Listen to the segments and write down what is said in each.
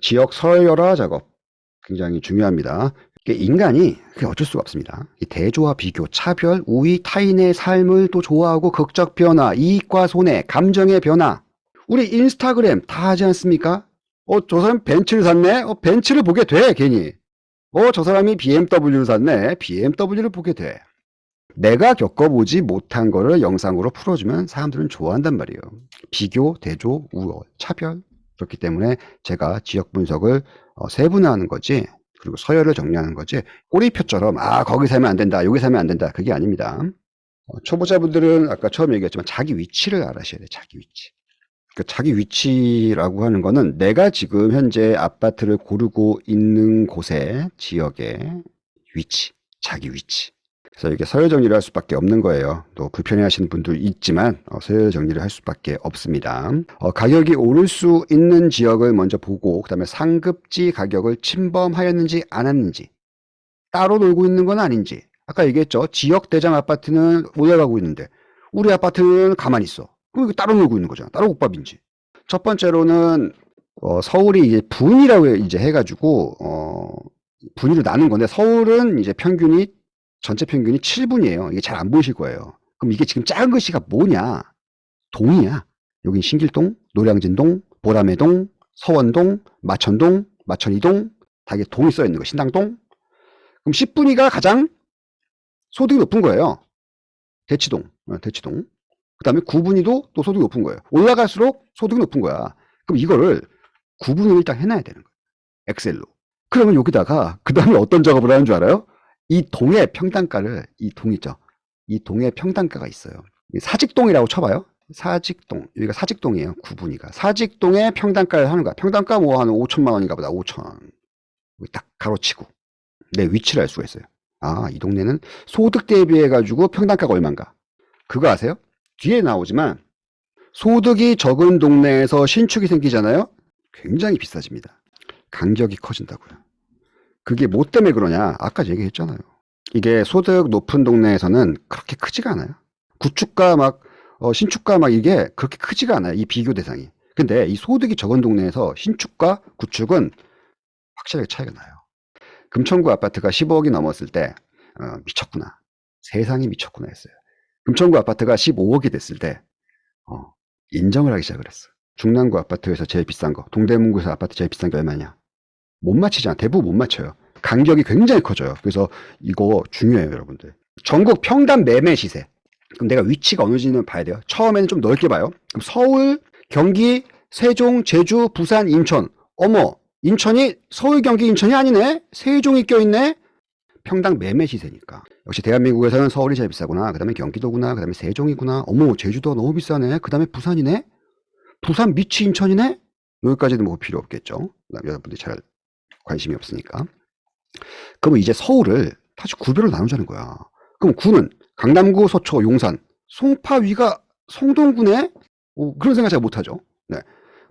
지역 서열화 작업 굉장히 중요합니다. 인간이 그게 어쩔 수가 없습니다. 이 대조와 비교, 차별, 우위, 타인의 삶을 또 좋아하고 극적 변화, 이익과 손해, 감정의 변화. 우리 인스타그램 다 하지 않습니까? 어, 저 사람 벤츠를 샀네? 어, 벤츠를 보게 돼, 괜히. 어, 저 사람이 BMW를 샀네? BMW를 보게 돼. 내가 겪어보지 못한 거를 영상으로 풀어주면 사람들은 좋아한단 말이에요. 비교, 대조, 우월, 차별. 그렇기 때문에 제가 지역 분석을 어, 세분화하는 거지, 그리고 서열을 정리하는 거지, 꼬리표처럼, 아, 거기 사면 안 된다, 여기 사면 안 된다. 그게 아닙니다. 어, 초보자분들은 아까 처음 얘기했지만 자기 위치를 알아셔야 돼, 자기 위치. 그 자기 위치라고 하는 거는 내가 지금 현재 아파트를 고르고 있는 곳의 지역의 위치, 자기 위치. 그래서 이게 서열 정리를 할 수밖에 없는 거예요. 또 불편해 하시는 분도 있지만 어, 서열 정리를 할 수밖에 없습니다. 어, 가격이 오를 수 있는 지역을 먼저 보고 그다음에 상급지 가격을 침범하였는지 안 했는지 따로 놀고 있는 건 아닌지 아까 얘기했죠. 지역 대장 아파트는 올라가고 있는데 우리 아파트는 가만히 있어. 그럼 이거 따로 놀고 있는 거잖아. 따로 국밥인지. 첫 번째로는 어, 서울이 이제 분이라고 이제 해가지고 어, 분위로 나눈 건데 서울은 이제 평균이 전체 평균이 7분이에요. 이게 잘 안 보이실 거예요. 그럼 이게 지금 작은 글씨가 뭐냐? 동이야. 여긴 신길동, 노량진동, 보라매동, 서원동, 마천동, 마천이동 다 이게 동이 써 있는 거. 신당동. 그럼 10분위가 가장 소득이 높은 거예요. 대치동, 어, 대치동. 그 다음에 9분위도 또 소득이 높은 거예요. 올라갈수록 소득이 높은 거야. 그럼 이거를 9분위를 딱 해놔야 되는 거예요. 엑셀로. 그러면 여기다가 그 다음에 어떤 작업을 하는 줄 알아요? 이 동의 평단가를 이 동이죠. 이 동의 평단가가 있어요. 이 사직동이라고 쳐봐요. 사직동 여기가 사직동이에요. 구분이가 사직동의 평단가를 하는 거야. 평단가 뭐 한 5천만 원인가 보다. 5천 여기 딱 가로치고 내 위치를 알 수가 있어요. 아 이 동네는 소득 대비해 가지고 평단가가 얼마인가? 그거 아세요? 뒤에 나오지만 소득이 적은 동네에서 신축이 생기잖아요. 굉장히 비싸집니다. 간격이 커진다고요. 그게 뭐 때문에 그러냐? 아까 얘기했잖아요. 이게 소득 높은 동네에서는 그렇게 크지가 않아요. 구축가 막 어, 신축가 막 이게 그렇게 크지가 않아요. 이 비교 대상이. 근데 이 소득이 적은 동네에서 신축과 구축은 확실하게 차이가 나요. 금천구 아파트가 15억이 넘었을 때 어, 미쳤구나. 세상이 미쳤구나 했어요. 금천구 아파트가 15억이 됐을 때 어, 인정을 하기 시작을 했어. 중랑구 아파트에서 제일 비싼 거, 동대문구에서 아파트 제일 비싼 게 얼마냐? 못 맞히잖아. 대부분 못 맞춰요. 간격이 굉장히 커져요. 그래서 이거 중요해요, 여러분들. 전국 평당 매매 시세. 그럼 내가 위치가 어느지는 봐야 돼요. 처음에는 좀 넓게 봐요. 그럼 서울, 경기, 세종, 제주, 부산, 인천. 어머, 인천이 서울, 경기, 인천이 아니네? 세종이 껴있네? 평당 매매 시세니까. 역시 대한민국에서는 서울이 제일 비싸구나. 그 다음에 경기도구나. 그 다음에 세종이구나. 어머, 제주도가 너무 비싸네. 그 다음에 부산이네? 부산 밑이 인천이네? 여기까지는 뭐 필요 없겠죠. 여러분들이 잘 관심이 없으니까. 그러면 이제 서울을 다시 구별을 나누자는 거야. 그럼 구는 강남구, 서초, 용산, 송파 위가 성동구네? 오, 그런 생각 잘 못하죠. 네.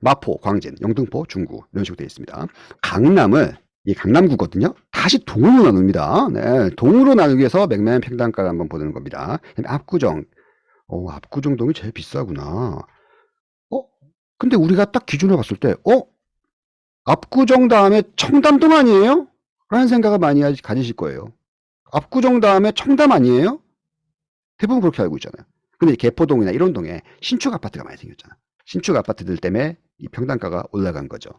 마포, 광진, 영등포, 중구 이런 식으로 되어 있습니다. 강남을 이 강남구거든요. 다시 동으로 나눕니다. 네, 동으로 나누기 위해서 맥매한 평단가를 한번 보는 겁니다. 압구정, 어, 압구정동이 제일 비싸구나. 어, 근데 우리가 딱 기준으로 봤을 때, 어, 압구정 다음에 청담동 아니에요? 라는 생각을 많이 하- 가지실 거예요. 압구정 다음에 청담 아니에요? 대부분 그렇게 알고 있잖아요. 근데 이 개포동이나 이런 동에 신축 아파트가 많이 생겼잖아. 신축 아파트들 때문에 이 평단가가 올라간 거죠.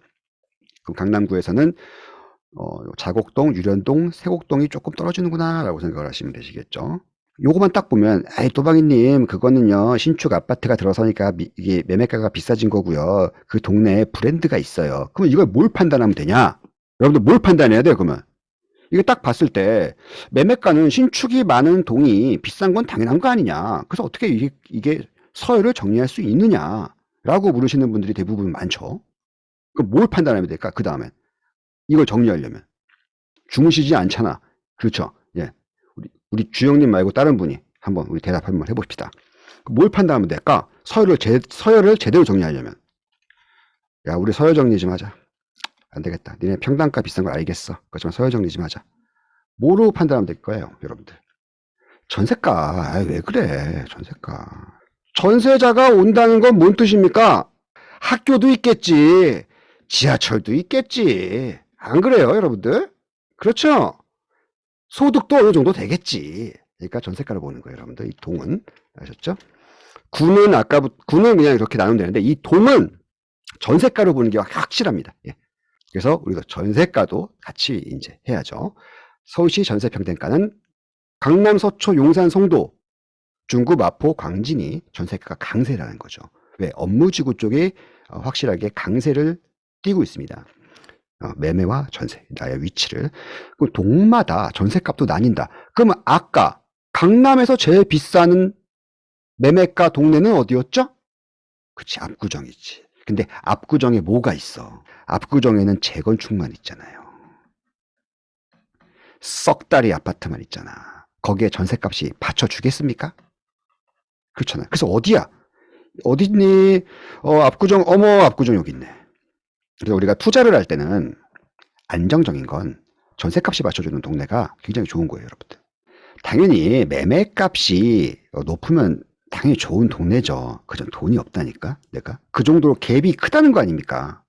그럼 강남구에서는 어, 자곡동, 유련동, 세곡동이 조금 떨어지는구나라고 생각을 하시면 되시겠죠. 요거만 딱 보면, 아이, 또방이님, 그거는요, 신축 아파트가 들어서니까 미- 이게 매매가가 비싸진 거고요. 그 동네에 브랜드가 있어요. 그럼 이걸 뭘 판단하면 되냐? 여러분들 뭘 판단해야 돼요, 그러면? 이게 딱 봤을 때, 매매가는 신축이 많은 동이 비싼 건 당연한 거 아니냐? 그래서 어떻게 이게, 이게 서열을 정리할 수 있느냐? 라고 물으시는 분들이 대부분 많죠. 그럼 뭘 판단하면 될까? 그 다음엔. 이걸 정리하려면. 주무시지 않잖아. 그렇죠. 예. 우리, 주영님 말고 다른 분이 한번 우리 대답 한번 해봅시다. 뭘 판단하면 될까? 서열을 제, 서열을 제대로 정리하려면. 야, 우리 서열 정리 좀 하자. 안 되겠다. 니네 평단가 비싼 걸 알겠어. 그렇지만 서열 정리 좀 하자. 뭐로 판단하면 될 거예요, 여러분들? 전세가. 아이, 왜 그래, 전세가. 전세자가 온다는 건 뭔 뜻입니까? 학교도 있겠지. 지하철도 있겠지. 안 그래요, 여러분들? 그렇죠? 소득도 어느 정도 되겠지. 그러니까 전세가를 보는 거예요, 여러분들. 이 동은. 아셨죠? 구는 아까부터, 구는 그냥 이렇게 나누면 되는데, 이 동은 전세가로 보는 게 확실합니다. 예. 그래서 우리가 전세가도 같이 이제 해야죠. 서울시 전세 평등가는 강남, 서초, 용산, 송도, 중구, 마포, 광진이 전세가가 강세라는 거죠. 왜? 업무지구 쪽이 어, 확실하게 강세를 띠고 있습니다. 어, 매매와 전세, 나의 위치를. 그럼 동마다 전세값도 나뉜다. 그러면 아까 강남에서 제일 비싼 매매가 동네는 어디였죠? 그치, 압구정이지. 근데 압구정에 뭐가 있어? 압구정에는 재건축만 있잖아요. 썩다리 아파트만 있잖아. 거기에 전세값이 받쳐주겠습니까? 그렇잖아요. 그래서 어디야? 어딨니? 어, 압구정, 어머, 압구정 여기 있네. 그래서 우리가 투자를 할 때는 안정적인 건 전세값이 맞춰주는 동네가 굉장히 좋은 거예요, 여러분들. 당연히 매매값이 높으면 당연히 좋은 동네죠. 그전 돈이 없다니까, 내가. 그 정도로 갭이 크다는 거 아닙니까?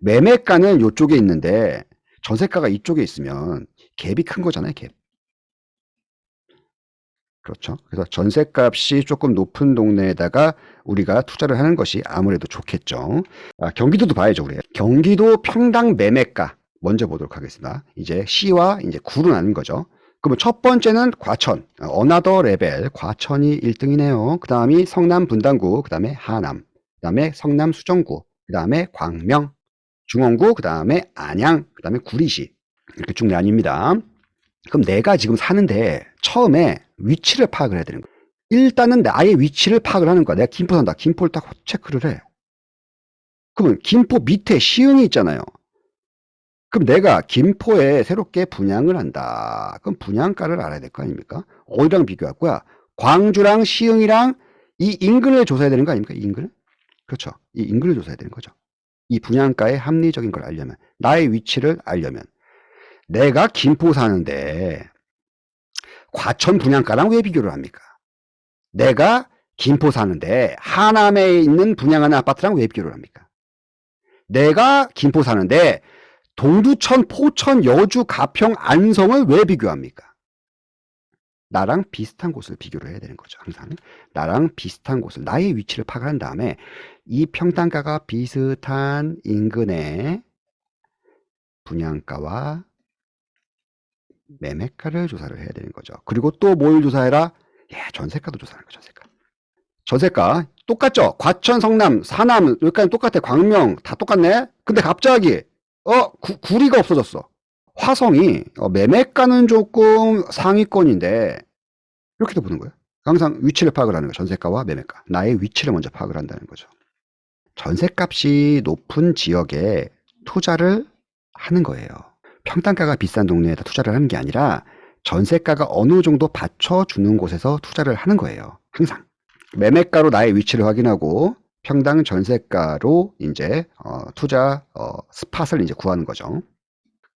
매매가는 이쪽에 있는데 전세가가 이쪽에 있으면 갭이 큰 거잖아요, 갭. 그렇죠. 그래서 전세값이 조금 높은 동네에다가 우리가 투자를 하는 것이 아무래도 좋겠죠. 아, 경기도도 봐야죠, 우리. 경기도 평당 매매가 먼저 보도록 하겠습니다. 이제 시와 이제 구로 나눈 거죠. 그러면 첫 번째는 과천, 어나더 레벨, 과천이 1등이네요. 그 다음이 성남 분당구, 그 다음에 하남, 그 다음에 성남 수정구, 그 다음에 광명, 중원구, 그 다음에 안양, 그 다음에 구리시. 이렇게 쭉 나뉩니다. 그럼 내가 지금 사는데 처음에 위치를 파악을 해야 되는 거야. 일단은 나의 위치를 파악을 하는 거야. 내가 김포 산다. 김포를 딱 체크를 해. 그러면 김포 밑에 시흥이 있잖아요. 그럼 내가 김포에 새롭게 분양을 한다. 그럼 분양가를 알아야 될 거 아닙니까? 어디랑 비교할 거야? 광주랑 시흥이랑 이 인근을 조사해야 되는 거 아닙니까? 이 인근을? 그렇죠. 이 인근을 조사해야 되는 거죠. 이 분양가의 합리적인 걸 알려면, 나의 위치를 알려면, 내가 김포 사는데 과천 분양가랑 왜 비교를 합니까? 내가 김포 사는데 하남에 있는 분양하는 아파트랑 왜 비교를 합니까? 내가 김포 사는데 동두천, 포천, 여주, 가평, 안성을 왜 비교합니까? 나랑 비슷한 곳을 비교를 해야 되는 거죠. 항상 나랑 비슷한 곳을 나의 위치를 파악한 다음에 이 평당가가 비슷한 인근의 분양가와 매매가를 조사를 해야 되는 거죠. 그리고 또 뭘 조사해라? 예, 전세가도 조사하는 거죠. 전세가. 전세가 똑같죠? 과천, 성남, 사남 여기까지 똑같아. 광명 다 똑같네. 근데 갑자기 어 구, 구리가 없어졌어. 화성이 어, 매매가는 조금 상위권인데 이렇게도 보는 거예요. 항상 위치를 파악을 하는 거예요. 전세가와 매매가. 나의 위치를 먼저 파악을 한다는 거죠. 전세값이 높은 지역에 투자를 하는 거예요. 평당가가 비싼 동네에다 투자를 하는 게 아니라 전세가가 어느 정도 받쳐주는 곳에서 투자를 하는 거예요. 항상. 매매가로 나의 위치를 확인하고 평당 전세가로 이제 어, 투자 어, 스팟을 이제 구하는 거죠.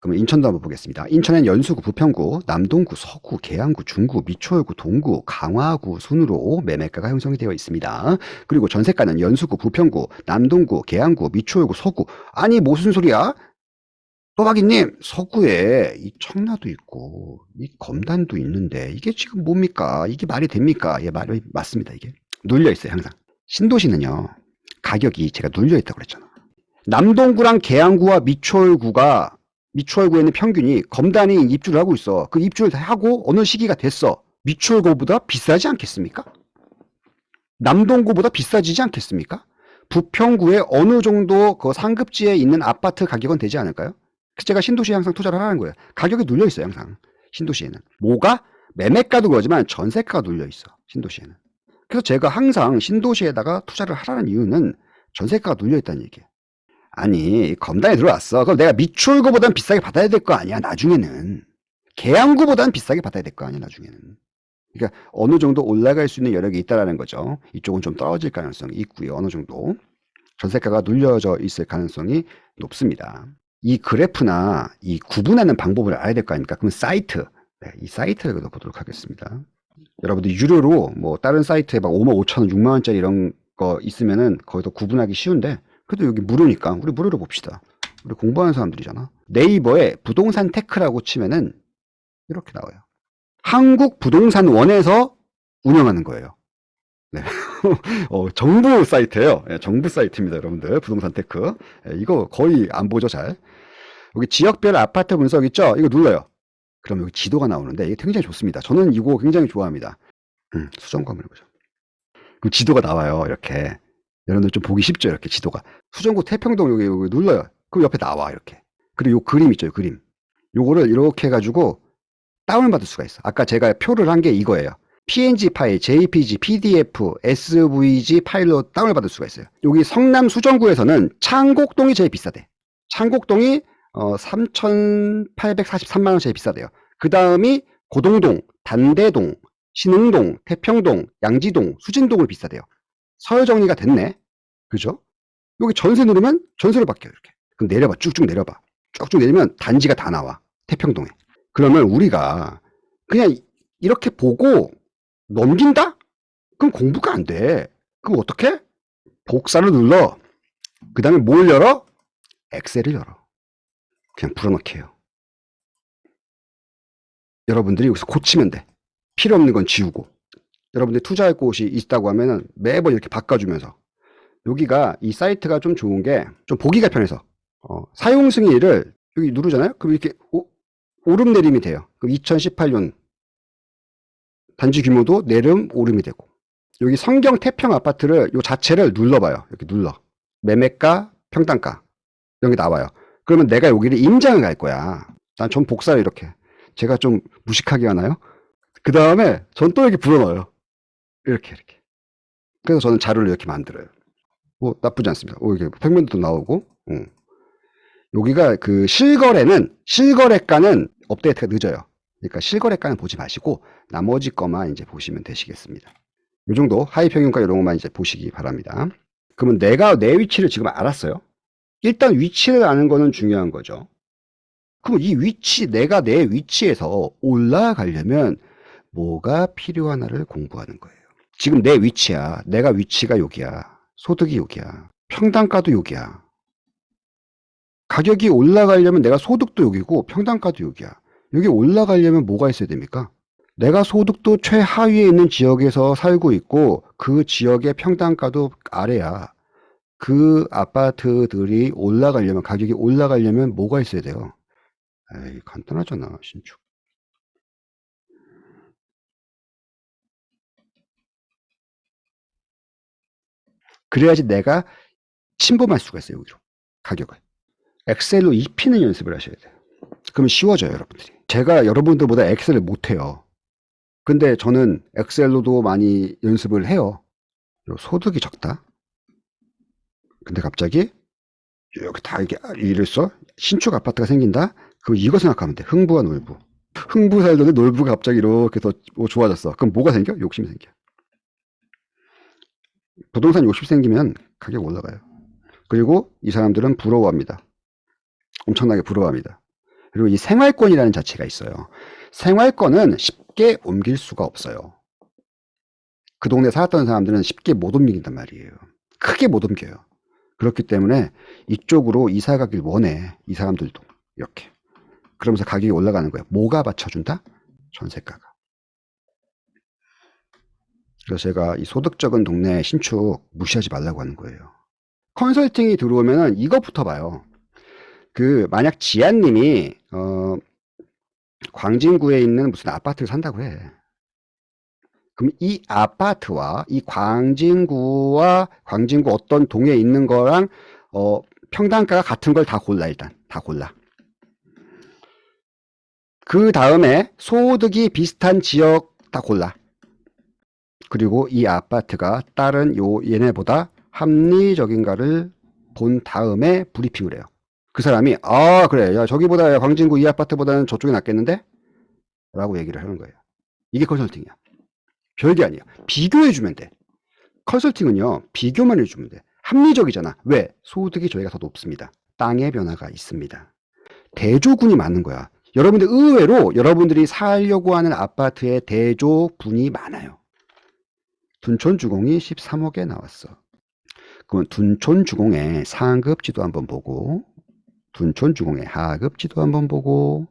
그러면 인천도 한번 보겠습니다. 인천엔 연수구, 부평구, 남동구, 서구, 계양구, 중구, 미추홀구, 동구, 강화구 순으로 매매가가 형성이 되어 있습니다. 그리고 전세가는 연수구, 부평구, 남동구, 계양구, 미추홀구, 서구. 아니 무슨 소리야? 또박이님 서구에 이 청라도 있고 이 검단도 있는데 이게 지금 뭡니까? 이게 말이 됩니까? 예, 말이 맞습니다. 이게 눌려 있어요 항상. 신도시는요 가격이 제가 눌려 있다고 그랬잖아. 남동구랑 계양구와 미추홀구가 미추홀구에는 평균이 검단이 입주를 하고 있어. 그 입주를 다 하고 어느 시기가 됐어. 미추홀구보다 비싸지 않겠습니까? 남동구보다 비싸지지 않겠습니까? 부평구에 어느 정도 그 상급지에 있는 아파트 가격은 되지 않을까요? 제가 신도시에 항상 투자를 하라는 거예요. 가격이 눌려 있어요, 항상. 신도시에는. 뭐가? 매매가도 그러지만 전세가가 눌려 있어, 신도시에는. 그래서 제가 항상 신도시에다가 투자를 하라는 이유는 전세가가 눌려 있다는 얘기예요. 아니, 검단에 들어왔어. 그럼 내가 미추홀구보단 비싸게 받아야 될 거 아니야, 나중에는. 계양구보단 비싸게 받아야 될 거 아니야, 나중에는. 그러니까 어느 정도 올라갈 수 있는 여력이 있다라는 거죠. 이쪽은 좀 떨어질 가능성이 있고요, 어느 정도. 전세가가 눌려져 있을 가능성이 높습니다. 이 그래프나 이 구분하는 방법을 알아야 될 거 아닙니까? 그럼 사이트, 네, 이 사이트를 보도록 하겠습니다. 여러분들 유료로 뭐 다른 사이트에 막 5만 5천 원, 6만 원짜리 이런 거 있으면은 거기서 구분하기 쉬운데 그래도 여기 무료니까 우리 무료로 봅시다. 우리 공부하는 사람들이잖아. 네이버에 부동산 테크라고 치면은 이렇게 나와요. 한국 부동산 원에서 운영하는 거예요. 네. 어, 정부 사이트예요. 예, 정부 사이트입니다, 여러분들. 부동산 테크. 예, 이거 거의 안 보죠, 잘. 여기 지역별 아파트 분석 있죠? 이거 눌러요. 그럼 여기 지도가 나오는데 이게 굉장히 좋습니다. 저는 이거 굉장히 좋아합니다. 음, 수정구함을 보죠. 그럼 지도가 나와요, 이렇게. 여러분들 좀 보기 쉽죠, 이렇게 지도가. 수정구 태평동 여기, 여기 눌러요. 그럼 옆에 나와, 이렇게. 그리고 요 그림 있죠, 요 그림. 요거를 이렇게 해가지고 다운받을 수가 있어. 아까 제가 표를 한 게 이거예요. PNG 파일, JPG, PDF, SVG 파일로 다운을 받을 수가 있어요. 여기 성남 수정구에서는 창곡동이 제일 비싸대. 창곡동이 어, 3,843만 원 제일 비싸대요. 그 다음이 고동동, 단대동, 신흥동, 태평동, 양지동, 수진동을 비싸대요. 서열 정리가 됐네. 그죠? 여기 전세 누르면 전세로 바뀌어요. 이렇게. 그럼 내려봐. 쭉쭉 내려봐. 쭉쭉 내리면 단지가 다 나와. 태평동에. 그러면 우리가 그냥 이- 이렇게 보고 넘긴다? 그럼 공부가 안 돼. 그럼 어떻게? 복사를 눌러. 그 다음에 뭘 열어? 엑셀을 열어. 그냥 불어넣기 해요. 여러분들이 여기서 고치면 돼. 필요 없는 건 지우고. 여러분들이 투자할 곳이 있다고 하면은 매번 이렇게 바꿔주면서. 여기가 이 사이트가 좀 좋은 게 좀 보기가 편해서 어, 사용 승인을 여기 누르잖아요. 그럼 이렇게 오, 오름내림이 돼요. 그럼 2018년 단지 규모도 내름 오름이 되고 여기 성경 태평 아파트를 요 자체를 눌러봐요. 이렇게 눌러 매매가 평당가 여기 나와요. 그러면 내가 여기를 임장을 갈 거야. 난 전 복사를 이렇게 제가 좀 무식하게 하나요? 그 다음에 전 또 이렇게 불어넣어요. 이렇게 이렇게. 그래서 저는 자료를 이렇게 만들어요. 뭐 나쁘지 않습니다. 오, 이게 평면도 나오고. 응. 여기가 그 실거래는 실거래가는 업데이트가 늦어요. 그러니까 실거래가는 보지 마시고 나머지 거만 이제 보시면 되시겠습니다. 이 정도 하이 평균가 이런 것만 이제 보시기 바랍니다. 그러면 내가 내 위치를 지금 알았어요. 일단 위치를 아는 거는 중요한 거죠. 그럼 이 위치, 내가 내 위치에서 올라가려면 뭐가 필요하나를 공부하는 거예요. 지금 내 위치야. 내가 위치가 여기야. 소득이 여기야. 평당가도 여기야. 가격이 올라가려면 내가 소득도 여기고 평당가도 여기야. 여기 올라가려면 뭐가 있어야 됩니까? 내가 소득도 최하위에 있는 지역에서 살고 있고 그 지역의 평당가도 아래야. 그 아파트들이 올라가려면 가격이 올라가려면 뭐가 있어야 돼요? 에이, 간단하잖아, 신축. 그래야지 내가 침범할 수가 있어요, 여기로. 가격을. 엑셀로 입히는 연습을 하셔야 돼요. 그러면 쉬워져요, 여러분들이. 제가 여러분들보다 엑셀을 못해요. 근데 저는 엑셀로도 많이 연습을 해요. 요 소득이 적다. 근데 갑자기 이렇게 다 이게 일을 써 신축 아파트가 생긴다. 그 이거 생각하면 돼. 흥부와 놀부. 흥부 살더니 놀부가 갑자기 이렇게 더뭐 좋아졌어. 그럼 뭐가 생겨? 욕심이 생겨. 부동산 욕심 생기면 가격 올라가요. 그리고 이 사람들은 부러워합니다. 엄청나게 부러워합니다. 그리고 이 생활권이라는 자체가 있어요. 생활권은 쉽게 옮길 수가 없어요. 그 동네 살았던 사람들은 쉽게 못 옮긴단 말이에요. 크게 못 옮겨요. 그렇기 때문에 이쪽으로 이사 가길 원해. 이 사람들도. 이렇게. 그러면서 가격이 올라가는 거예요. 뭐가 받쳐준다? 전세가가. 그래서 제가 이 소득 적은 동네 신축 무시하지 말라고 하는 거예요. 컨설팅이 들어오면은 이것부터 봐요. 그 만약 지안님이 어 광진구에 있는 무슨 아파트를 산다고 해. 그럼 이 아파트와 이 광진구와 광진구 어떤 동에 있는 거랑 어 평당가가 같은 걸 다 골라 일단 다 골라. 그 다음에 소득이 비슷한 지역 다 골라. 그리고 이 아파트가 다른 요 얘네보다 합리적인가를 본 다음에 브리핑을 해요. 그 사람이 아 그래 야 저기보다 야, 광진구 이 아파트보다는 저쪽이 낫겠는데? 라고 얘기를 하는 거예요. 이게 컨설팅이야. 별게 아니야. 비교해주면 돼. 컨설팅은요 비교만 해주면 돼. 합리적이잖아. 왜? 소득이 저희가 더 높습니다. 땅의 변화가 있습니다. 대조군이 많은 거야. 여러분들 의외로 여러분들이 살려고 하는 아파트에 대조분이 많아요. 둔촌주공이 13억에 나왔어. 그럼 둔촌주공의 상급 지도 한번 보고 둔촌주공의 하급지도 한번 보고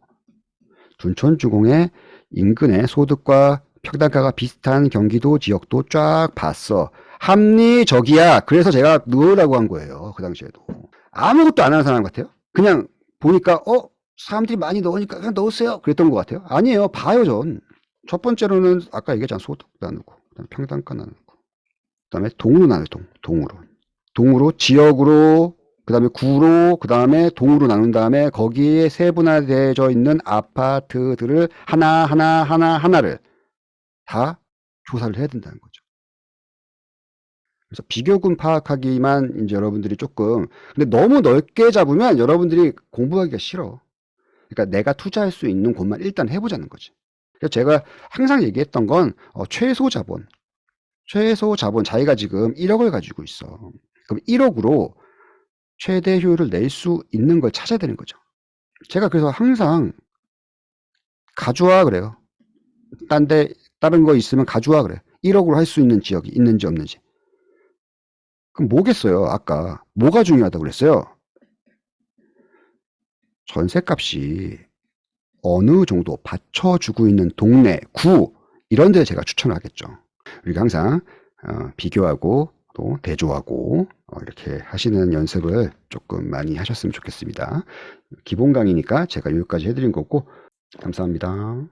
둔촌주공의 인근의 소득과 평단가가 비슷한 경기도 지역도 쫙 봤어. 합리적이야. 그래서 제가 넣으라고 한 거예요. 그 당시에도. 아무것도 안 하는 사람 같아요. 그냥 보니까 어 사람들이 많이 넣으니까 그냥 넣으세요. 그랬던 것 같아요. 아니에요. 봐요 전. 첫 번째로는 아까 얘기했잖아. 소득 나누고 그다음에 평단가 나누고 그다음에 동으로 나눠요. 동. 동으로. 동으로 지역으로 그다음에 구로 그다음에 동으로 나눈 다음에 거기에 세분화되어져 있는 아파트들을 하나 하나 하나 하나를 다 조사를 해야 된다는 거죠. 그래서 비교군 파악하기만 이제 여러분들이 조금 근데 너무 넓게 잡으면 여러분들이 공부하기가 싫어. 그러니까 내가 투자할 수 있는 곳만 일단 해보자는 거지. 그래서 제가 항상 얘기했던 건 어, 최소 자본, 최소 자본 자기가 지금 1억을 가지고 있어. 그럼 1억으로 최대 효율을 낼 수 있는 걸 찾아야 되는 거죠. 제가 그래서 항상 가져와 그래요. 딴 데 다른 거 있으면 가져와 그래. 1억으로 할 수 있는 지역이 있는지 없는지. 그럼 뭐겠어요? 아까 뭐가 중요하다고 그랬어요? 전세값이 어느 정도 받쳐주고 있는 동네, 구 이런 데 제가 추천을 하겠죠. 우리가 항상 어, 비교하고 또 대조하고 어, 이렇게 하시는 연습을 조금 많이 하셨으면 좋겠습니다. 기본 강의니까 제가 여기까지 해드린 거고 감사합니다.